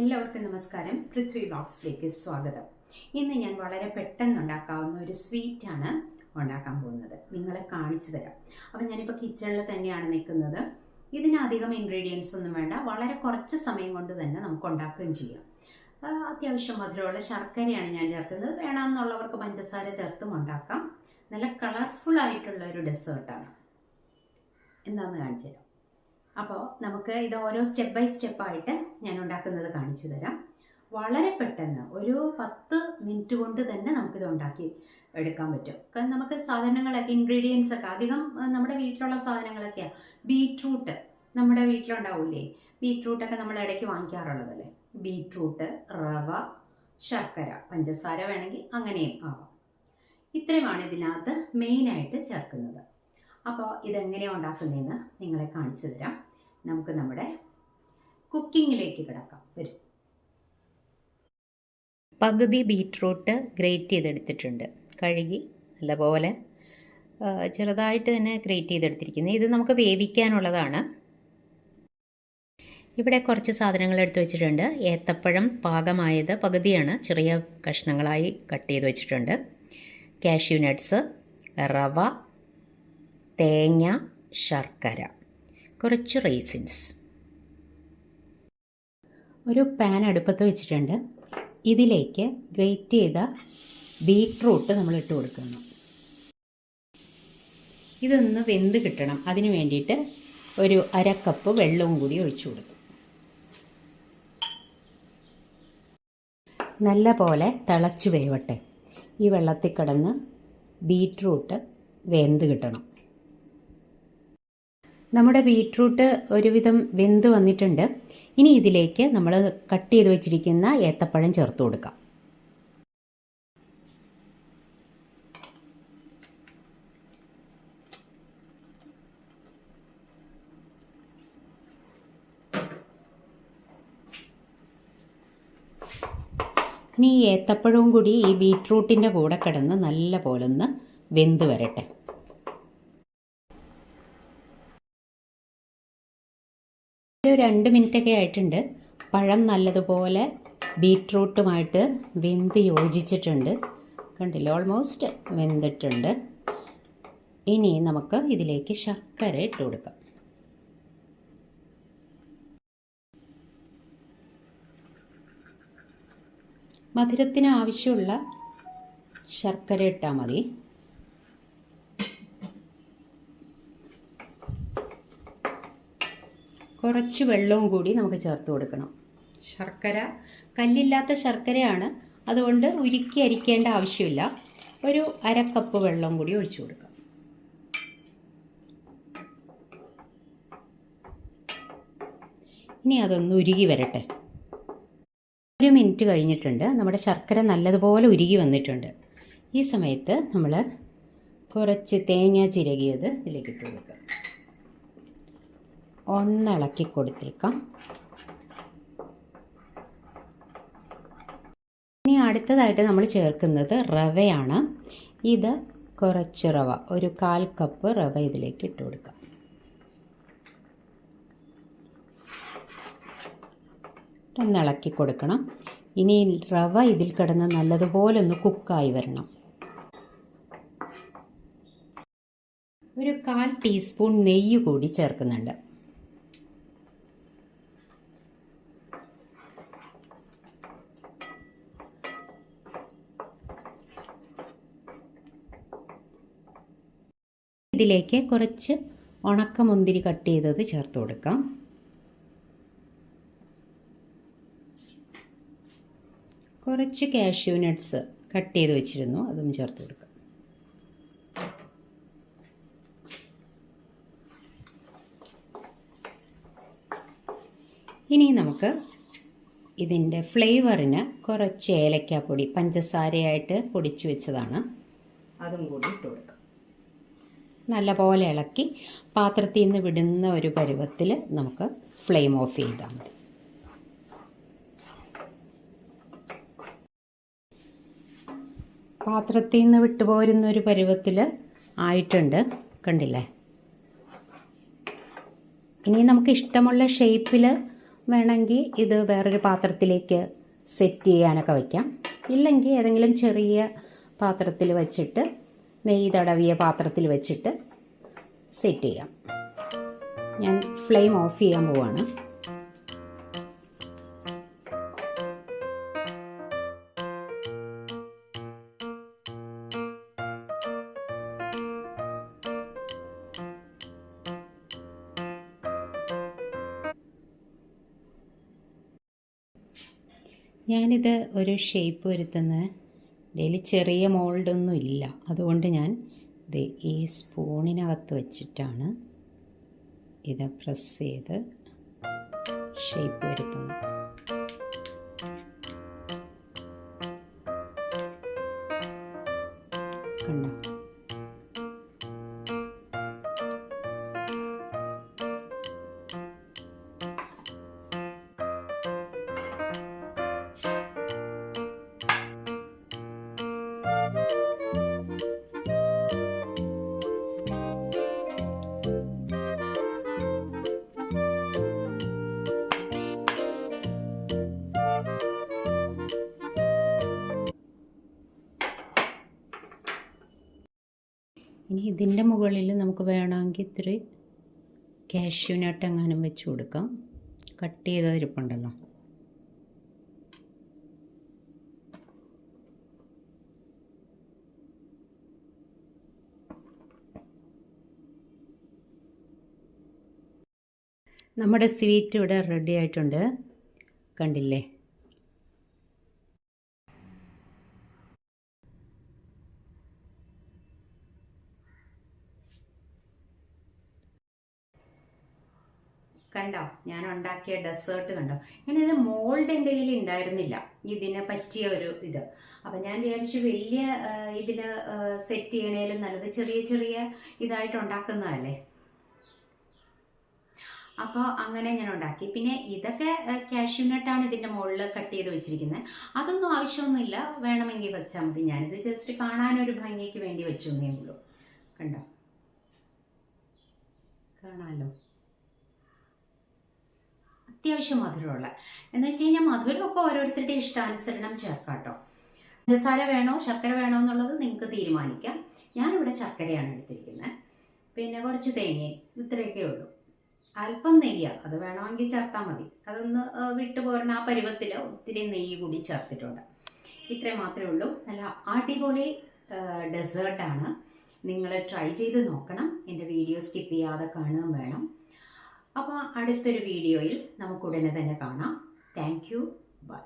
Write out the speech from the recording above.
എല്ലാവർക്കും നമസ്കാരം. പൃഥ്വി ബ്ലോഗ്സിലേക്ക് സ്വാഗതം. ഇന്ന് ഞാൻ വളരെ പെട്ടെന്ന് ഉണ്ടാക്കാവുന്ന ഒരു സ്വീറ്റാണ് ഉണ്ടാക്കാൻ പോകുന്നത്. നിങ്ങളെ കാണിച്ചു തരാം. അപ്പം ഞാനിപ്പോൾ കിച്ചണിൽ തന്നെയാണ് നിൽക്കുന്നത്. ഇതിനധികം ഇൻഗ്രീഡിയൻസ് ഒന്നും വേണ്ട. വളരെ കുറച്ച് സമയം കൊണ്ട് തന്നെ നമുക്ക് ഉണ്ടാക്കുകയും ചെയ്യാം. അത്യാവശ്യം മധുരമുള്ള ശർക്കരയാണ് ഞാൻ ചേർക്കുന്നത്. വേണമെന്നുള്ളവർക്ക് പഞ്ചസാര ചേർത്തും ഉണ്ടാക്കാം. നല്ല കളർഫുൾ ആയിട്ടുള്ള ഒരു ഡെസേർട്ടാണ് എന്താണെന്ന് കാണിച്ചു തരാം. അപ്പോൾ നമുക്ക് ഇത് ഓരോ സ്റ്റെപ്പ് ബൈ സ്റ്റെപ്പ് ആയിട്ട് ഞാൻ ഉണ്ടാക്കുന്നത് കാണിച്ചു തരാം. വളരെ പെട്ടെന്ന് ഒരു പത്ത് മിനിറ്റ് കൊണ്ട് തന്നെ നമുക്കിത് ഉണ്ടാക്കി എടുക്കാൻ പറ്റും. കാരണം നമുക്ക് സാധനങ്ങളൊക്കെ ഇൻഗ്രീഡിയൻസ് ഒക്കെ അധികം നമ്മുടെ വീട്ടിലുള്ള സാധനങ്ങളൊക്കെയാണ് ബീറ്റ്റൂട്ട് നമ്മുടെ വീട്ടിലുണ്ടാവില്ലേ ബീറ്റ്റൂട്ടൊക്കെ നമ്മൾ ഇടയ്ക്ക് വാങ്ങിക്കാറുള്ളതല്ലേ ബീറ്റ്റൂട്ട് റവ ശർക്കര പഞ്ചസാര വേണമെങ്കിൽ അങ്ങനെയും ആവാം. ഇത്രയുമാണ് ഇതിനകത്ത് മെയിനായിട്ട് ചേർക്കുന്നത്. അപ്പോൾ ഇതെങ്ങനെയാണ് ഉണ്ടാക്കുന്നതെന്ന് നിങ്ങളെ കാണിച്ചു തരാം. നമുക്ക് നമ്മുടെ കുക്കിങ്ങിലേക്ക് കിടക്കാം. വരും. പകുതി ബീറ്റ്റൂട്ട് ഗ്രേറ്റ് ചെയ്തെടുത്തിട്ടുണ്ട്. കഴുകി നല്ലപോലെ ചെറുതായിട്ട് തന്നെ ഗ്രേറ്റ് ചെയ്തെടുത്തിരിക്കുന്നത് ഇത് നമുക്ക് വേവിക്കാനുള്ളതാണ്. ഇവിടെ കുറച്ച് സാധനങ്ങൾ എടുത്തു വെച്ചിട്ടുണ്ട്. ഏത്തപ്പഴം പാകമായത് പകുതിയാണ്. ചെറിയ കഷ്ണങ്ങളായി കട്ട് ചെയ്ത് വെച്ചിട്ടുണ്ട്. കാഷ്യൂ നട്ട്സ് റവ തേങ്ങ ശർക്കര. കുറച്ച് റേസിൻസ്. ഒരു പാൻ അടുപ്പത്ത് വെച്ചിട്ടുണ്ട്. ഇതിലേക്ക് ഗ്രേറ്റ് ചെയ്ത ബീട്രൂട്ട് നമ്മൾ ഇട്ട് കൊടുക്കുന്നു. ഇതൊന്ന് വെന്ത് കിട്ടണം. അതിന് വേണ്ടിയിട്ട് ഒരു അര കപ്പ് വെള്ളവും കൂടി ഒഴിച്ചു കൊടുക്കും. നല്ല പോലെ തിളച്ചു വേവട്ടെ. ഈ വെള്ളത്തിൽ കിടന്ന് ബീട്രൂട്ട് വെന്ത് കിട്ടണം. നമ്മുടെ ബീട്രൂട്ട് ഒരുവിധം വെന്ത് വന്നിട്ടുണ്ട്. ഇനി ഇതിലേക്ക് നമ്മൾ കട്ട് ചെയ്ത് വെച്ചിരിക്കുന്ന ഏത്തപ്പഴം ചേർത്ത് കൊടുക്കാം. ഇനി ഈ ഏത്തപ്പഴവും കൂടി ഈ ബീട്രൂട്ടിന്റെ കൂടെ കിടന്ന് നല്ല പോലൊന്ന് വെന്ത് വരട്ടെ. ഒരു രണ്ട് മിനിറ്റൊക്കെ ആയിട്ടുണ്ട്. പഴം നല്ലതുപോലെ ബീട്രൂട്ടുമായിട്ട് വെന്ത് യോജിച്ചിട്ടുണ്ട്. കണ്ടില്ലേ? ഓൾമോസ്റ്റ് വെന്തിട്ടുണ്ട്. ഇനി നമുക്ക് ഇതിലേക്ക് ശർക്കര ഇട്ട് കൊടുക്കാം. മധുരത്തിന് ആവശ്യമുള്ള ശർക്കര ഇട്ടാൽ മതി. കുറച്ച് വെള്ളവും കൂടി നമുക്ക് ചേർത്ത് കൊടുക്കണം. ശർക്കര കല്ലില്ലാത്ത ശർക്കരയാണ്. അതുകൊണ്ട് ഉരുക്കി അരിക്കേണ്ട ആവശ്യമില്ല. ഒരു അര കപ്പ് വെള്ളം കൂടി ഒഴിച്ചു കൊടുക്കാം. ഇനി അതൊന്ന് ഉരുകി വരട്ടെ. ഒരു മിനിറ്റ് കഴിഞ്ഞിട്ടുണ്ട്. നമ്മുടെ ശർക്കര നല്ലതുപോലെ ഉരുകി വന്നിട്ടുണ്ട്. ഈ സമയത്ത് നമ്മൾ കുറച്ച് തേങ്ങ ചിരകിയത് ഇതിലേക്ക് ഇട്ട് കൊടുക്കുക ഒന്നിളക്കി കൊടുത്തേക്കാം. ഇനി അടുത്തതായിട്ട് നമ്മൾ ചേർക്കുന്നത് റവയാണ്. ഇത് കുറച്ച് റവ ഒരു കാൽ കപ്പ് റവ ഇതിലേക്ക് ഇട്ട് കൊടുക്കാം. ഒന്നിളക്കി കൊടുക്കണം. ഇനി റവ ഇതിൽ കിടന്ന് നല്ലതുപോലെ ഒന്ന് കുക്കായി വരണം. ഒരു കാൽ ടീസ്പൂൺ നെയ്യ് കൂടി ചേർക്കുന്നുണ്ട്. ഇതിലേക്ക് കുറച്ച് ഉണക്കമുന്തിരി കട്ട് ചെയ്തത് ചേർത്ത് കൊടുക്കാം. കുറച്ച് കാഷ്യൂ നട്ട്സ് കട്ട് ചെയ്ത് വെച്ചിരുന്നു അതും ചേർത്ത് കൊടുക്കാം. ഇനി നമുക്ക് ഇതിന്റെ ഫ്ലേവറിന് കുറച്ച് ഏലക്കാപ്പൊടി പഞ്ചസാരയായിട്ട് പൊടിച്ചു വെച്ചതാണ്. അതും കൂടി ഇട്ട് കൊടുക്കാം. നല്ലപോലെ ഇളക്കി പാത്രത്തിൽ നിന്ന് വിടുന്ന ഒരു പരുവത്തിൽ നമുക്ക് ഫ്ലെയിം ഓഫ് ചെയ്താൽ മതി. പാത്രത്തിൽ നിന്ന് വിട്ടുപോരുന്ന ഒരു പരുവത്തിൽ ആയിട്ടുണ്ട്. കണ്ടില്ലേ? ഇനി നമുക്ക് ഇഷ്ടമുള്ള ഷേപ്പിൽ വേണമെങ്കിൽ ഇത് വേറൊരു പാത്രത്തിലേക്ക് സെറ്റ് ചെയ്യാനൊക്കെ വയ്ക്കാം. ഇല്ലെങ്കിൽ ഏതെങ്കിലും ചെറിയ പാത്രത്തിൽ വെച്ചിട്ട് നെയ്യ് തടവിയ പാത്രത്തിൽ വെച്ചിട്ട് സെറ്റ് ചെയ്യാം. ഞാൻ ഫ്ലെയിം ഓഫ് ചെയ്യാൻ പോവാണ്. ഞാനിത് ഒരു ഷേപ്പ് വരുത്തുന്ന ഇതിൽ ചെറിയ മോൾഡൊന്നും ഇല്ല. അതുകൊണ്ട് ഞാൻ ഇത് ഈ സ്പൂണിനകത്ത് വെച്ചിട്ടാണ് ഇത് പ്രസ് ചെയ്ത് ഷേപ്പ് വരുത്തുന്നത്. കണ്ടോ? ഇനി ഇതിന്റെ മുകളിൽ നമുക്ക് വേണമെങ്കിൽ ഇത്തിരി എങ്ങാനും വെച്ച് കൊടുക്കാം. കട്ട് ചെയ്ത ഇരിപ്പുണ്ടല്ലോ നമ്മുടെ സ്വീറ്റ് ഇവിടെ റെഡി ആയിട്ടുണ്ട്. കണ്ടില്ലേ? കണ്ടോ? ഞാൻ ഉണ്ടാക്കിയ ഡെസേർട്ട് കണ്ടോ? ഞാനിത് മോൾഡ് എന്റെ കയ്യിൽ ഉണ്ടായിരുന്നില്ല ഇതിനെ പറ്റിയ ഒരു ഇത്. അപ്പം ഞാൻ വിചാരിച്ചു വലിയ ഇതിൽ സെറ്റ് ചെയ്യണേലും നല്ലത് ചെറിയ ചെറിയ ഇതായിട്ട് ഉണ്ടാക്കുന്നതല്ലേ? അപ്പോൾ അങ്ങനെ ഞാൻ ഉണ്ടാക്കി. പിന്നെ ഇതൊക്കെ കാഷ്യൂനട്ടാണ് ഇതിന്റെ മുകളിൽ കട്ട് ചെയ്ത് വെച്ചിരിക്കുന്നത് അതൊന്നും ആവശ്യമൊന്നുമില്ല. വേണമെങ്കിൽ വെച്ചാൽ മതി. ഞാനിത് ജസ്റ്റ് കാണാനൊരു ഭംഗിക്ക് വേണ്ടി വെച്ചു എന്നേ ഉള്ളൂ. കണ്ടോ? കാണാമല്ലോ അത്യാവശ്യം മധുരമുള്ള. എന്ന് വെച്ച് കഴിഞ്ഞാൽ മധുരമൊക്കെ ഓരോരുത്തരുടെ ഇഷ്ടാനുസരണം ചേർക്കാം കേട്ടോ പഞ്ചസാര വേണോ ശർക്കര വേണോ എന്നുള്ളത് നിങ്ങൾക്ക് തീരുമാനിക്കാം. ഞാനിവിടെ ശർക്കരയാണ് എടുത്തിരിക്കുന്നത്. പിന്നെ കുറച്ച് തേങ്ങയും ഇത്രയൊക്കെ ഉള്ളൂ. അല്പം നെയ്യ അത് വേണമെങ്കിൽ ചേർത്താൽ മതി. അതൊന്ന് വിട്ടു പോരണ ആ പരുവത്തിൽ ഒത്തിരി നെയ്യ് കൂടി ചേർത്തിട്ടുണ്ട്. ഇത്രയും മാത്രമേ ഉള്ളൂ. നല്ല അടിപൊളി ഡെസേർട്ടാണ്. നിങ്ങൾ ട്രൈ ചെയ്ത് നോക്കണം. എന്റെ വീഡിയോ സ്കിപ്പ് ചെയ്യാതെ കാണുകയും വേണം. അപ്പോൾ അടുത്തൊരു വീഡിയോയിൽ നമുക്ക് ഉടനെ തന്നെ കാണാം. Thank you by